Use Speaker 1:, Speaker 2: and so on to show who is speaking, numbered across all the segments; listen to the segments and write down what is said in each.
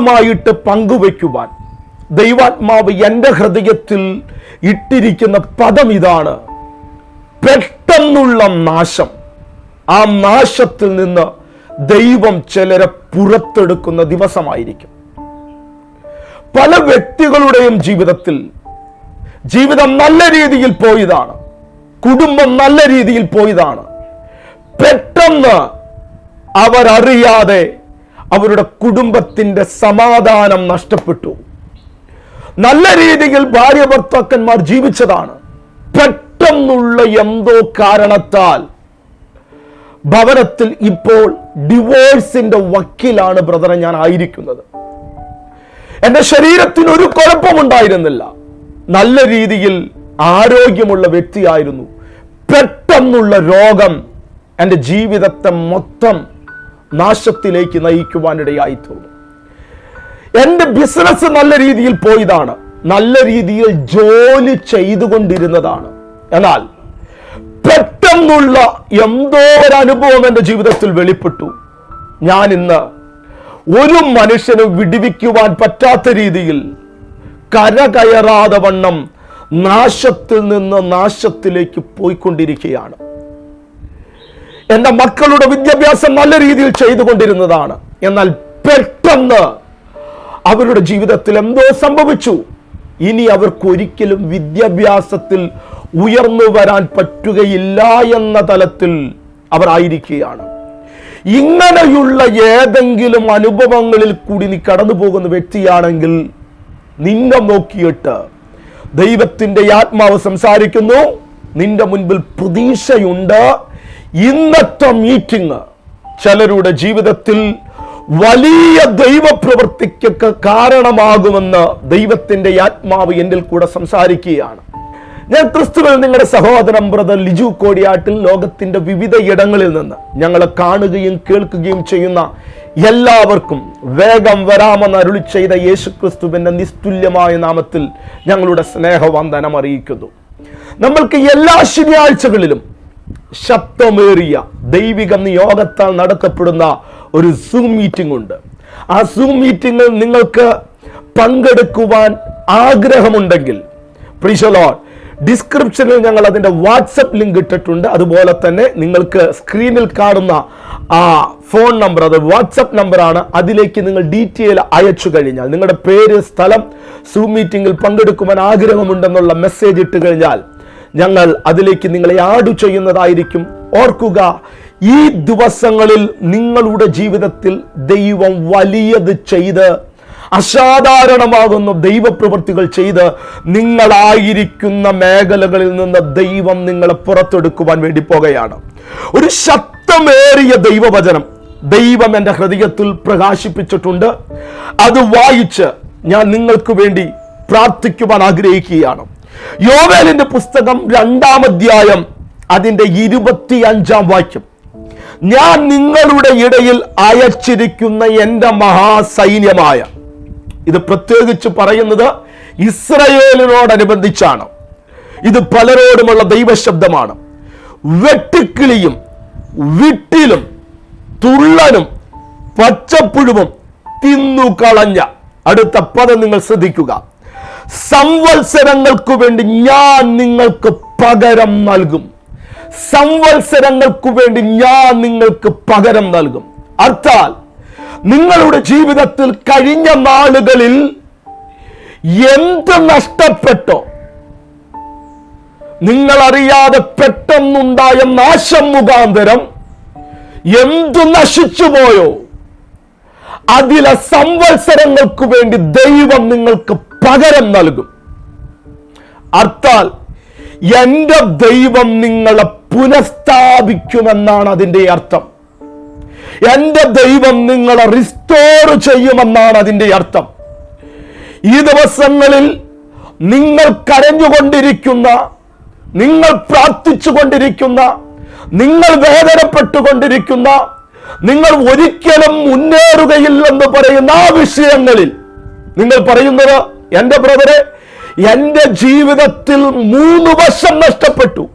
Speaker 1: നിങ്ങളുമായിട്ട് പങ്കുവയ്ക്കുവാൻ ദൈവാത്മാവ് എന്റെ ഹൃദയത്തിൽ ഇട്ടിരിക്കുന്ന പദം ഇതാണ്. പെട്ടെന്നുള്ള നാശം. ആ നാശത്തിൽ നിന്ന് ദൈവം ചിലരെ പുറത്തെടുക്കുന്ന ദിവസമായിരിക്കും. പല വ്യക്തികളുടെയും ജീവിതത്തിൽ ജീവിതം നല്ല രീതിയിൽ പോയതാണ്. കുടുംബം നല്ല രീതിയിൽ പോയതാണ്. പെട്ടെന്ന് അവരറിയാതെ അവരുടെ കുടുംബത്തിന്റെ സമാധാനം നഷ്ടപ്പെട്ടു. നല്ല രീതിയിൽ ഭാര്യ ഭർത്താക്കന്മാർ ജീവിച്ചതാണ്. പെട്ടെന്നുള്ള എന്തോ കാരണത്താൽ ഭവനത്തിൽ ഇപ്പോൾ ഡിവോഴ്സിന്റെ വക്കീലാണ് ബ്രദറെ ഞാൻ ആയിരിക്കുന്നത്. എന്റെ ശരീരത്തിന് ഒരു കുഴപ്പമുണ്ടായിരുന്നില്ല. നല്ല രീതിയിൽ ആരോഗ്യമുള്ള വ്യക്തിയായിരുന്നു. പെട്ടെന്നുള്ള രോഗം എന്റെ ജീവിതത്തെ മൊത്തം നാശത്തിലേക്ക് നയിക്കുവാനിടയായി തോന്നും എന്റെ ബിസിനസ് നല്ല രീതിയിൽ പോയതാണ്. നല്ല രീതിയിൽ ജോലി ചെയ്തുകൊണ്ടിരുന്നതാണ്. എന്നാൽ പെട്ടെന്നുള്ള എന്തോ ഒരു അനുഭവം എന്റെ ജീവിതത്തിൽ വെളിപ്പെട്ടു. ഞാൻ ഇന്ന് ഒരു മനുഷ്യന് വിടിവിക്കുവാൻ പറ്റാത്ത രീതിയിൽ കരകയറാതെ വണ്ണം നാശത്തിൽ നിന്ന് നാശത്തിലേക്ക് പോയിക്കൊണ്ടിരിക്കുകയാണ്. എന്റെ മക്കളുടെ വിദ്യാഭ്യാസം നല്ല രീതിയിൽ ചെയ്തുകൊണ്ടിരുന്നതാണ്. എന്നാൽ പെട്ടെന്ന് അവരുടെ ജീവിതത്തിൽ എന്തോ സംഭവിച്ചു. ഇനി അവർക്ക് ഒരിക്കലും വിദ്യാഭ്യാസത്തിൽ ഉയർന്നു വരാൻ പറ്റുകയില്ല എന്ന തലത്തിൽ അവർ ആയിരിക്കുകയാണ്. ഇങ്ങനെയുള്ള ഏതെങ്കിലും അനുഭവങ്ങളിൽ കൂടി നീ കടന്നു പോകുന്ന വ്യക്തിയാണെങ്കിൽ നിന്നെ നോക്കിയിട്ട് ദൈവത്തിന്റെ ആത്മാവ് സംസാരിക്കുന്നു. നിന്റെ മുൻപിൽ പ്രതീക്ഷയുണ്ട്. ഇന്നത്തെ മീറ്റിംഗ് ചിലരുടെ ജീവിതത്തിൽ വലിയ ദൈവപ്രവൃത്തിക്കൊക്കെ കാരണമാകുമെന്ന് ദൈവത്തിന്റെ ആത്മാവ് എന്നിൽ കൂടെ സംസാരിക്കുകയാണ്. ഞാൻ ക്രിസ്തുവിൽ നിങ്ങളുടെ സഹോദരൻ ബ്രദർ ലിജു കോടിയാട്ടിൽ ലോകത്തിന്റെ വിവിധ ഇടങ്ങളിൽ നിന്ന് ഞങ്ങളെ കാണുകയും കേൾക്കുകയും ചെയ്യുന്ന എല്ലാവർക്കും വേഗം വരാമെന്ന് അരുളി ചെയ്ത യേശു ക്രിസ്തുവിന്റെ നിസ്തുല്യമായ നാമത്തിൽ ഞങ്ങളുടെ സ്നേഹവന്ദനം അറിയിക്കുന്നു. നമ്മൾക്ക് എല്ലാ ശനിയാഴ്ചകളിലും ശബ്ദമേറിയ ദൈവിക നിയോഗത്താൽ നടത്തപ്പെടുന്ന ഒരു സൂം മീറ്റിംഗ് ഉണ്ട്. ആ സൂം മീറ്റിംഗിൽ നിങ്ങൾക്ക് പങ്കെടുക്കുവാൻ ആഗ്രഹമുണ്ടെങ്കിൽ പ്രീശലോൺ ഡിസ്ക്രിപ്ഷനിൽ ഞങ്ങൾ അതിന്റെ വാട്സപ്പ് ലിങ്ക് ഇട്ടിട്ടുണ്ട്. അതുപോലെ തന്നെ നിങ്ങൾക്ക് സ്ക്രീനിൽ കാണുന്ന ആ ഫോൺ നമ്പർ അത് വാട്സപ്പ് നമ്പറാണ് അതിലേക്ക് നിങ്ങൾ ഡീറ്റെയിൽ അയച്ചു കഴിഞ്ഞാൽ നിങ്ങളുടെ പേര് സ്ഥലം സൂം മീറ്റിംഗിൽ പങ്കെടുക്കുവാൻ ആഗ്രഹമുണ്ടെന്നുള്ള മെസ്സേജ് ഇട്ട് കഴിഞ്ഞാൽ ഞങ്ങൾ അതിലേക്ക് നിങ്ങളെ ആഡ് ചെയ്യുന്നതായിരിക്കും. ഓർക്കുക ഈ ദിവസങ്ങളിൽ നിങ്ങളുടെ ജീവിതത്തിൽ ദൈവം വലിയത് ചെയ്ത് അസാധാരണമാകുന്ന ദൈവപ്രവൃത്തികൾ ചെയ്ത് നിങ്ങളായിരിക്കുന്ന മേഖലകളിൽ നിന്ന് ദൈവം നിങ്ങളെ പുറത്തെടുക്കുവാൻ വേണ്ടി പോകുകയാണ്. ഒരു ശക്തമേറിയ ദൈവവചനം ദൈവം എന്റെ ഹൃദയത്തിൽ പ്രകാശിപ്പിച്ചിട്ടുണ്ട്. അത് വായിച്ച് ഞാൻ നിങ്ങൾക്ക് വേണ്ടി പ്രാർത്ഥിക്കുവാൻ ആഗ്രഹിക്കുകയാണ്. യോവേലിന്റെ പുസ്തകം രണ്ടാം അധ്യായം അതിന്റെ ഇരുപത്തി അഞ്ചാം വാക്യം. ഞാൻ നിങ്ങളുടെ ഇടയിൽ അയച്ചിരിക്കുന്ന എന്റെ മഹാസൈന്യമായ ഇത് പ്രത്യേകിച്ച് പറയുന്നത് ഇസ്രയേലിനോടനുബന്ധിച്ചാണ്. ഇത് പലരോടുമുള്ള ദൈവശബ്ദമാണ്. വെട്ടിക്കിളിയും വിട്ടിലും തുള്ളനും പച്ചപ്പുഴുവും തിന്നുകളഞ്ഞ അടുത്ത പദം നിങ്ങൾ ശ്രദ്ധിക്കുക. സംവത്സരങ്ങൾക്കു വേണ്ടി ഞാൻ നിങ്ങൾക്ക് പകരം നൽകും. സംവത്സരങ്ങൾക്കു വേണ്ടി ഞാൻ നിങ്ങൾക്ക് പകരം നൽകും. അർത്ഥാൽ നിങ്ങളുടെ ജീവിതത്തിൽ കഴിഞ്ഞ നാളുകളിൽ എന്ത് നഷ്ടപ്പെട്ടോ? നിങ്ങൾ അറിയാതെ പെട്ടെന്നുണ്ടായ നാശം മുഖാന്തരം എന്തു നശിച്ചുപോയോ? അതിലെ സംവത്സരങ്ങൾക്ക് വേണ്ടി ദൈവം നിങ്ങൾക്ക് പകരം നൽകും. അർത്ഥാൽ എന്റെ ദൈവം നിങ്ങളെ പുനഃസ്ഥാപിക്കുമെന്നാണ് അതിന്റെ അർത്ഥം. എന്റെ ദൈവം നിങ്ങളെ റിസ്റ്റോർ ചെയ്യുമെന്നാണ് അതിന്റെ അർത്ഥം. ഈ ദിവസങ്ങളിൽ നിങ്ങൾ കരഞ്ഞുകൊണ്ടിരിക്കുന്ന നിങ്ങൾ പ്രാർത്ഥിച്ചു കൊണ്ടിരിക്കുന്ന നിങ്ങൾ വേദനപ്പെട്ടുകൊണ്ടിരിക്കുന്ന നിങ്ങൾ ഒരിക്കലും മുന്നേറുകയില്ലെന്ന് പറയുന്ന ആ വിഷയങ്ങളിൽ നിങ്ങൾ പറയുന്നത് എന്റെ ബ്രദറെ എന്റെ ജീവിതത്തിൽ മൂന്ന് വർഷം നഷ്ടപ്പെട്ടു.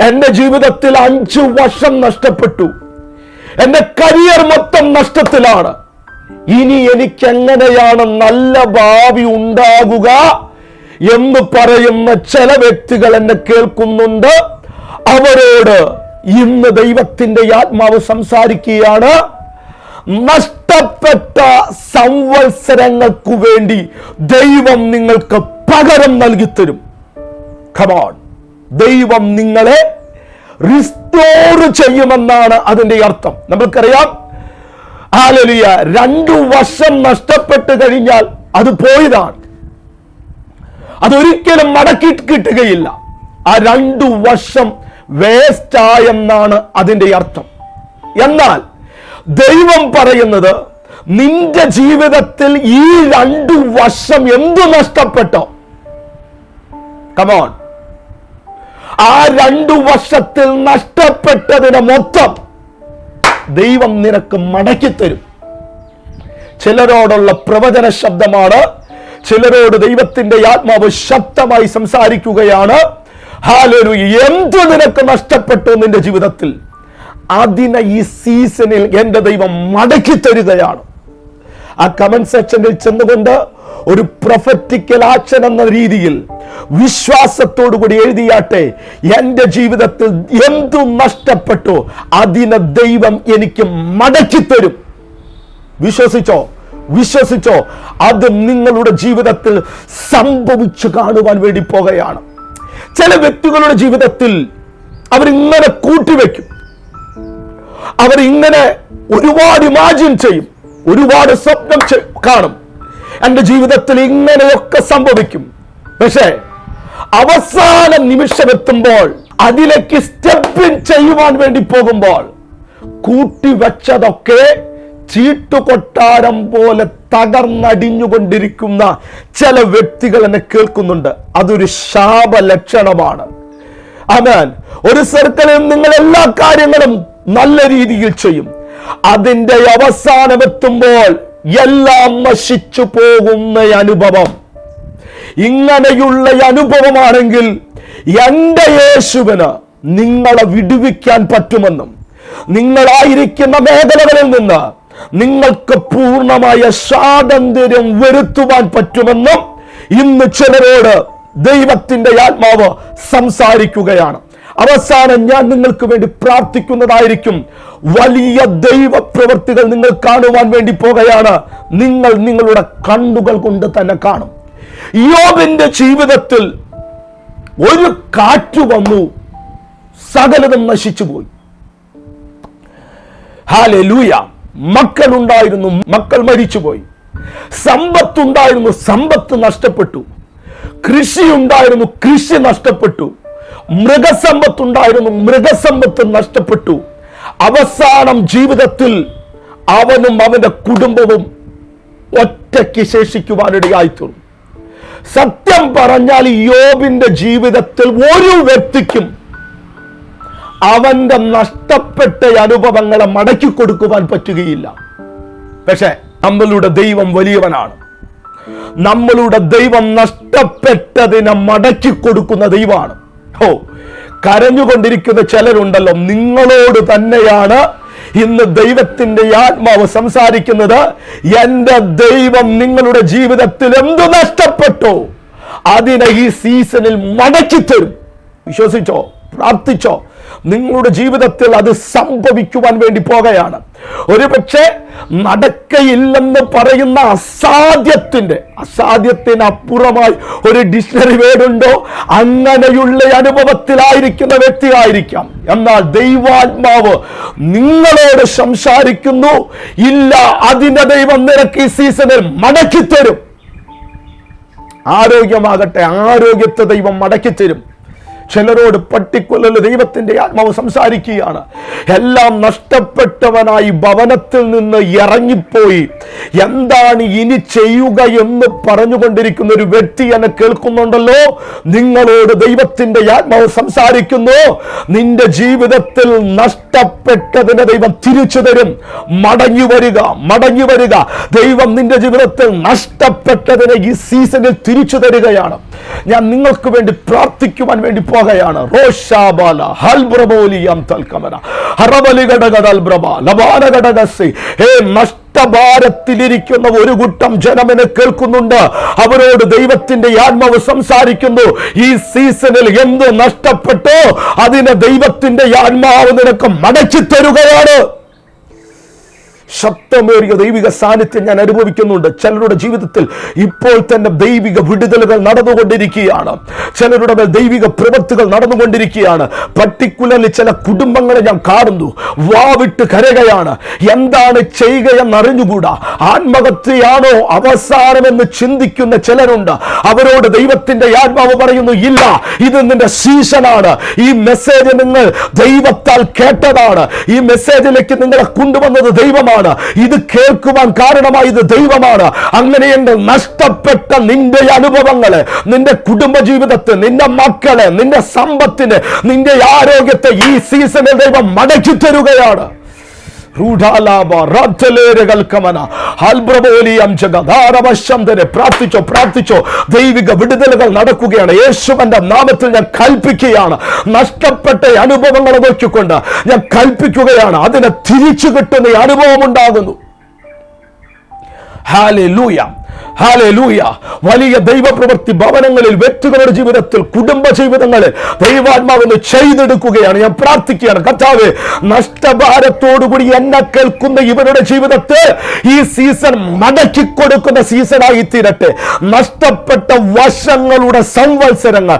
Speaker 1: എന്റെ ജീവിതത്തിൽ അഞ്ച് വർഷം നഷ്ടപ്പെട്ടു. എന്റെ കരിയർ മൊത്തം നഷ്ടത്തിലാണ്. ഇനി എനിക്ക് എങ്ങനെയാണ് നല്ല ഭാവി ഉണ്ടാകുക എന്ന് പറയുന്ന ചില വ്യക്തികൾ എന്നെ കേൾക്കുന്നുണ്ട്. അവരോട് ഇന്ന് ദൈവത്തിന്റെ ആത്മാവ് സംസാരിക്കുകയാണ്. നഷ്ടപ്പെട്ട സംവത്സരങ്ങൾക്കു വേണ്ടി ദൈവം നിങ്ങൾക്ക് പകരം നൽകി തരും കമോൺ ദൈവം നിങ്ങളെ റിസ്റ്റോർ ചെയ്യുമെന്നാണ് അതിന്റെ അർത്ഥം. നമ്മൾക്കറിയാം? ആലലിയ രണ്ടു വർഷം നഷ്ടപ്പെട്ട് കഴിഞ്ഞാൽ അത് പോയതാണ്. അതൊരിക്കലും മടക്കി കിട്ടുകയില്ല. ആ രണ്ടു വർഷം വേസ്റ്റായെന്നാണ് അതിന്റെ അർത്ഥം. എന്നാൽ ദൈവം പറയുന്നത് നിന്റെ ജീവിതത്തിൽ ഈ രണ്ടു വർഷം എന്തു നഷ്ടപ്പെട്ടോ? കമോൺ ആ രണ്ടു വർഷത്തിൽ നഷ്ടപ്പെട്ടതിന് മൊത്തം ദൈവം നിനക്ക് മടക്കി തരും. ചിലരോടുള്ള പ്രവചന ശബ്ദമാണ് ചിലരോട് ദൈവത്തിന്റെ ആത്മാവ് ശക്തമായി സംസാരിക്കുകയാണ്. ഹാലൊരു എന്തു നിനക്ക് നഷ്ടപ്പെട്ടു നിന്റെ ജീവിതത്തിൽ? അതിനെ ഈ സീസണിൽ എന്റെ ദൈവം മടക്കി തരികയാണ്. ആ കമന്റ് സെക്ഷനിൽ ചെന്നുകൊണ്ട് ഒരു പ്രൊഫറ്റിക്കൽ ആക്ഷൻ എന്ന രീതിയിൽ വിശ്വാസത്തോടു കൂടി എഴുതിയാട്ടെ എന്റെ ജീവിതത്തിൽ എന്തു നഷ്ടപ്പെട്ടു അതിനെ ദൈവം എനിക്ക് മടക്കി തരും. വിശ്വസിച്ചോ? വിശ്വസിച്ചോ? അത് നിങ്ങളുടെ ജീവിതത്തിൽ സംഭവിച്ചു കാണുവാൻ വേണ്ടി പോകുകയാണ്. ചില വ്യക്തികളുടെ ജീവിതത്തിൽ അവരിങ്ങനെ കൂട്ടിവെക്കും. അവരിങ്ങനെ ഒരുപാട് ഇമാജിൻ ചെയ്യും. ഒരുപാട് സ്വപ്നം കാണും. എന്റെ ജീവിതത്തിൽ ഇങ്ങനെയൊക്കെ സംഭവിക്കും. പക്ഷേ അവസാന നിമിഷമെത്തുമ്പോൾ അതിലേക്ക് സ്റ്റെപ്പിൻ ചെയ്യുവാൻ വേണ്ടി പോകുമ്പോൾ കൂട്ടിവെച്ചതൊക്കെ ചീട്ടുകൊട്ടാരം പോലെ തകർന്നടിഞ്ഞുകൊണ്ടിരിക്കുന്ന ചില വ്യക്തികൾ എന്നെ കേൾക്കുന്നുണ്ട്. അതൊരു ശാപലക്ഷണമാണ്. അമേൻ ഒരു സർക്കിളിൽ നിങ്ങൾ എല്ലാ കാര്യങ്ങളും നല്ല രീതിയിൽ ചെയ്യും. അതിന്റെ അവസാനം എത്തുമ്പോൾ എല്ലാം നശിച്ചു പോകുന്ന അനുഭവം. ഇങ്ങനെയുള്ള അനുഭവമാണെങ്കിൽ എന്റെ യേശുവിന് നിങ്ങളെ വിടുവിക്കാൻ പറ്റുമെന്നും നിങ്ങളായിരിക്കുന്ന മേഖലകളിൽ നിന്ന് നിങ്ങൾക്ക് പൂർണമായ സ്വാതന്ത്ര്യം വരുത്തുവാൻ പറ്റുമെന്നും ഇന്ന് ചിലരോട് ദൈവത്തിന്റെ ആത്മാവ് സംസാരിക്കുകയാണ്. അവസാനം ഞാൻ നിങ്ങൾക്ക് വേണ്ടി പ്രാർത്ഥിക്കുന്നതായിരിക്കും. വലിയ ദൈവ പ്രവൃത്തികൾ നിങ്ങൾ കാണുവാൻ വേണ്ടി പോകുകയാണ്. നിങ്ങൾ നിങ്ങളുടെ കണ്ണുകൾ കൊണ്ട് തന്നെ കാണും. യോബിന്റെ ജീവിതത്തിൽ ഒരു കാറ്റ് വന്നു. സകലതും നശിച്ചുപോയി ഹാലെ ലൂയ മക്കളുണ്ടായിരുന്നു മക്കൾ മരിച്ചുപോയി സമ്പത്തുണ്ടായിരുന്നു സമ്പത്ത് നഷ്ടപ്പെട്ടു. കൃഷി ഉണ്ടായിരുന്നു കൃഷി നഷ്ടപ്പെട്ടു. മൃഗസമ്പത്തുണ്ടായിരുന്നു. മൃഗസമ്പത്ത് നഷ്ടപ്പെട്ടു. അവസാനം ജീവിതത്തിൽ അവനും അവന്റെ കുടുംബവും ഒറ്റയ്ക്ക് ശേഷിക്കുവാനിടയായിത്തീർന്നു. സത്യം പറഞ്ഞാൽ യോബിന്റെ ജീവിതത്തിൽ ഒരു വ്യക്തിക്കും അവന്റെ നഷ്ടപ്പെട്ട അനുഭവങ്ങളെ മടക്കി കൊടുക്കുവാൻ പറ്റുകയില്ല. പക്ഷേ നമ്മളുടെ ദൈവം വലിയവനാണ്. നമ്മളുടെ ദൈവം നഷ്ടപ്പെട്ടതിനെ മടക്കി കൊടുക്കുന്ന ദൈവമാണ്. ഓ കരഞ്ഞുകൊണ്ടിരിക്കുന്ന ചിലരുണ്ടല്ലോ. നിങ്ങളോട് തന്നെയാണ് ഇന്ന് ദൈവത്തിന്റെ ആത്മാവ് സംസാരിക്കുന്നത്. എന്റെ ദൈവം നിങ്ങളുടെ ജീവിതത്തിൽ എന്തു നഷ്ടപ്പെട്ടു? അതിനെ ഈ സീസണിൽ മടക്കി തരും വിശ്വസിച്ചോ? പ്രാർത്ഥിച്ചോ? നിങ്ങളുടെ ജീവിതത്തിൽ അത് സംഭവിക്കുവാൻ വേണ്ടി പോകുകയാണ്. ഒരു പക്ഷേ നടക്കയില്ലെന്ന് പറയുന്ന അസാധ്യത്തിന്റെ അസാധ്യത്തിനപ്പുറമായി ഒരു ഡിക്ഷണറി വേടുണ്ടോ അങ്ങനെയുള്ള അനുഭവത്തിലായിരിക്കുന്ന വ്യക്തിയായിരിക്കാം. എന്നാൽ ദൈവാത്മാവ് നിങ്ങളോട് സംസാരിക്കുന്നു ഇല്ല അതിന്റെ ദൈവം നിനക്ക് ഈ സീസണിൽ മടക്കിത്തരും. ആരോഗ്യമാകട്ടെ ആരോഗ്യത്തെ ദൈവം മടക്കി തരും ചിലരോട് പട്ടിക്കൊല്ലല് ദൈവത്തിന്റെ ആത്മാവ് സംസാരിക്കുകയാണ്. എല്ലാം നഷ്ടപ്പെട്ടവനായി ഭവനത്തിൽ നിന്ന് ഇറങ്ങിപ്പോയി. എന്താണ് ഇനി ചെയ്യുക എന്ന് പറഞ്ഞുകൊണ്ടിരിക്കുന്ന ഒരു വ്യക്തി എന്നെ കേൾക്കുന്നുണ്ടല്ലോ? നിങ്ങളോട് ദൈവത്തിന്റെ ആത്മാവ് സംസാരിക്കുന്നു. നിന്റെ ജീവിതത്തിൽ നഷ്ടപ്പെട്ടതിനെ ദൈവം തിരിച്ചു തരും. മടങ്ങി വരിക മടങ്ങി വരിക. ദൈവം നിന്റെ ജീവിതത്തിൽ നഷ്ടപ്പെട്ടതിനെ ഈ സീസണിൽ തിരിച്ചു തരികയാണ്. ഞാൻ നിങ്ങൾക്ക് വേണ്ടി പ്രാർത്ഥിക്കുവാൻ വേണ്ടി പോകുകയാണ് റോഷാബാല ഹൽബ്രബോലിയം ഹറബലി ഹേ നഷ്ടഭാരത്തിലിരിക്കുന്ന ഒരു കൂട്ടം ജനമിനെ കേൾക്കുന്നുണ്ട്. അവരോട് ദൈവത്തിന്റെ ആത്മാവ് സംസാരിക്കുന്നു. ഈ സീസണിൽ എന്ത് നഷ്ടപ്പെട്ടോ അതിനെ ദൈവത്തിന്റെ ആത്മാവ് നിനക്ക് മടക്കി തരുകയാണ്. ശക്തമേറിയ ദൈവിക സാന്നിധ്യം ഞാൻ അനുഭവിക്കുന്നുണ്ട്. ചിലരുടെ ജീവിതത്തിൽ ഇപ്പോൾ തന്നെ ദൈവിക വിടുതലുകൾ നടന്നുകൊണ്ടിരിക്കുകയാണ്. ചിലരുടെ മേൽ ദൈവിക പ്രവൃത്തികൾ നടന്നുകൊണ്ടിരിക്കുകയാണ്. പർട്ടിക്കുലർലി ചില കുടുംബങ്ങളെ ഞാൻ കാണുന്നു. വാവിട്ട് കരകയാണ്. എന്താണ് ചെയ്യുക എന്നറിഞ്ഞുകൂടാ ആത്മഹത്യയാണോ അവസാനമെന്ന് ചിന്തിക്കുന്ന ചിലരുണ്ട്. അവരോട് ദൈവത്തിന്റെ ആത്മാവ് പറയുന്നു ഇല്ല ഇത് നിന്റെ സീസണാണ്. ഈ മെസ്സേജ് നിങ്ങൾ ദൈവത്താൽ കേട്ടതാണ്. ഈ മെസ്സേജിലേക്ക് നിങ്ങളെ കൊണ്ടുവന്നത് ദൈവമാണ്. ഇത് കേൾക്കുവാൻ കാരണമായത് ദൈവമാണ്. അങ്ങനെയെങ്കിൽ നഷ്ടപ്പെട്ട നിന്റെ അനുഭവങ്ങളെ നിന്റെ കുടുംബജീവിതത്തെ നിന്റെ മക്കളെ നിന്റെ സമ്പത്തിനെ നിന്റെ ആരോഗ്യത്തെ ഈ സീസണിൽ ദൈവം മടക്കി തരുകയാണ്. പ്രാർത്ഥിച്ചോ പ്രാർത്ഥിച്ചോ. ദൈവിക വിടുതലുകൾ നടക്കുകയാണ്. യേശുവന്റെ നാമത്തിൽ ഞാൻ കൽപ്പിക്കുകയാണ്. നഷ്ടപ്പെട്ട അനുഭവങ്ങളെ നോക്കിക്കൊണ്ട് ഞാൻ കൽപ്പിക്കുകയാണ്. അതിനെ തിരിച്ചു കിട്ടുന്ന അനുഭവം ഉണ്ടാകുന്നു. ഹാലൂയ ഹാലൂയ വലിയ ദൈവപ്രവൃത്തി ഭവനങ്ങളിൽ വ്യക്തികളുടെ ജീവിതത്തിൽ കുടുംബ ജീവിതങ്ങളിൽ ദൈവാത്മാവെന്ന് ചെയ്തെടുക്കുകയാണ്. ഞാൻ പ്രാർത്ഥിക്കുകയാണ്. കർത്താവ് നഷ്ടഭാരത്തോടുകൂടി എന്നെ കേൾക്കുന്ന ഇവരുടെ ജീവിതത്തെ ഈ സീസൺ മടക്കി കൊടുക്കുന്ന സീസണായി തീരട്ടെ. നഷ്ടപ്പെട്ട വശങ്ങളുടെ സംവത്സരങ്ങൾ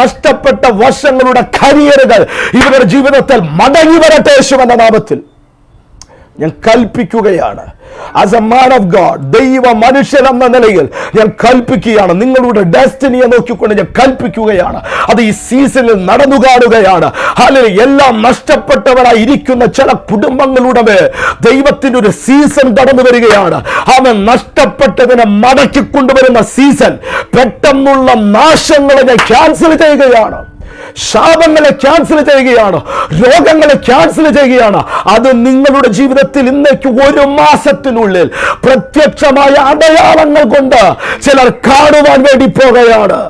Speaker 1: നഷ്ടപ്പെട്ട വശങ്ങളുടെ കരിയറുകൾ ഇവരുടെ ജീവിതത്തിൽ മടങ്ങി വരട്ടെ യേശുവെന്ന നാമത്തിൽ. ഞാൻ കൽപ്പിക്കുകയാണ്. As a man of God ദൈവ മനുഷ്യൻ എന്ന നിലയിൽ ഞാൻ കൽപ്പിക്കുകയാണ്. നിങ്ങളുടെ ഡെസ്റ്റിനിയെ നോക്കിക്കൊണ്ട് ഞാൻ കൽപ്പിക്കുകയാണ്. അത് ഈ സീസണിൽ നടന്നു കാണുകയാണ്. അല്ലെങ്കിൽ എല്ലാം നഷ്ടപ്പെട്ടവരായി ഇരിക്കുന്ന ചില കുടുംബങ്ങളുടെ ദൈവത്തിന്റെ ഒരു സീസൺ കടന്നു വരികയാണ്. അവൻ നഷ്ടപ്പെട്ടതിനെ മടക്കി കൊണ്ടുവരുന്ന സീസൺ പെട്ടെന്നുള്ള നാശങ്ങളെ ക്യാൻസൽ ചെയ്യുകയാണ്. ശാപങ്ങളെ ക്യാൻസൽ ചെയ്യുകയാണ് രോഗങ്ങളെ ക്യാൻസൽ ചെയ്യുകയാണ്. അത് നിങ്ങളുടെ ജീവിതത്തിൽ ഇന്നേക്ക് ഒരു മാസത്തിനുള്ളിൽ പ്രത്യക്ഷമായ അടയാളങ്ങൾ കൊണ്ട് ചിലർ കാണുവാൻ വേണ്ടി പോകുകയാണ്.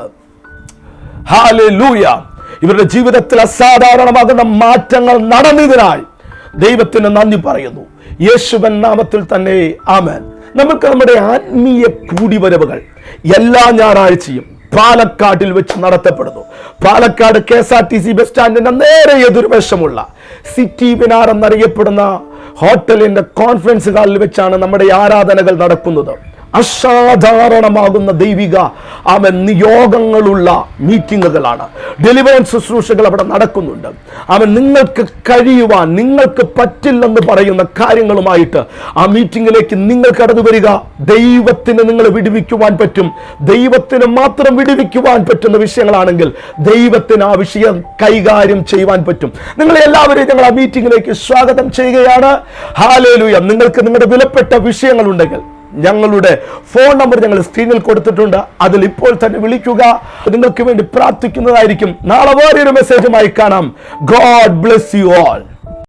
Speaker 1: ഇവരുടെ ജീവിതത്തിൽ അസാധാരണമാകുന്ന മാറ്റങ്ങൾ നടന്നതിനായി ദൈവത്തിന് നന്ദി പറയുന്നു. യേശുവൻ നാമത്തിൽ തന്നെ ആമൻ. നമുക്ക് നമ്മുടെ ആത്മീയ കൂടിവരവുകൾ എല്ലാ ഞായറാഴ്ചയും പാലക്കാട്ടിൽ വെച്ച് നടത്തപ്പെടുന്നു. Palakkad K S R T C bus സ്റ്റാൻഡിന്റെ നേരെ എതിർവശമുള്ള സിറ്റി ബിനാർ എന്നറിയപ്പെടുന്ന ഹോട്ടലിന്റെ കോൺഫറൻസ് ഹാളിൽ വെച്ചാണ് നമ്മുടെ ആരാധനകൾ നടക്കുന്നത്. അസാധാരണമാകുന്ന ദൈവിക അവൻ നിയോഗങ്ങളുള്ള മീറ്റിങ്ങുകളാണ്. ഡെലിവറൻസ് ശുശ്രൂഷകൾ അവിടെ നടക്കുന്നുണ്ട്. അവൻ നിങ്ങൾക്ക് കഴിയുവാൻ നിങ്ങൾക്ക് പറ്റില്ലെന്ന് പറയുന്ന കാര്യങ്ങളുമായിട്ട് ആ മീറ്റിങ്ങിലേക്ക് നിങ്ങൾ കടന്നു വരിക. ദൈവത്തിന് നിങ്ങൾ വിടുവിക്കുവാൻ പറ്റും. ദൈവത്തിന് മാത്രം വിടുവിക്കുവാൻ പറ്റുന്ന വിഷയങ്ങളാണെങ്കിൽ ദൈവത്തിന് ആ വിഷയം കൈകാര്യം ചെയ്യുവാൻ പറ്റും. നിങ്ങൾ എല്ലാവരെയും ഞങ്ങൾ ആ മീറ്റിങ്ങിലേക്ക് സ്വാഗതം ചെയ്യുകയാണ്. ഹാലേലുയ നിങ്ങൾക്ക് നിങ്ങളുടെ വിലപ്പെട്ട വിഷയങ്ങളുണ്ടെങ്കിൽ ഞങ്ങളുടെ ഫോൺ നമ്പർ ഞങ്ങൾ സ്ക്രീനിൽ കൊടുത്തിട്ടുണ്ട്. അതിൽ ഇപ്പോൾ തന്നെ വിളിക്കുക. നിങ്ങൾക്ക് വേണ്ടി പ്രാർത്ഥിക്കുന്നതായിരിക്കും. നാളെ വേറൊരു മെസ്സേജുമായി കാണാം. God bless you all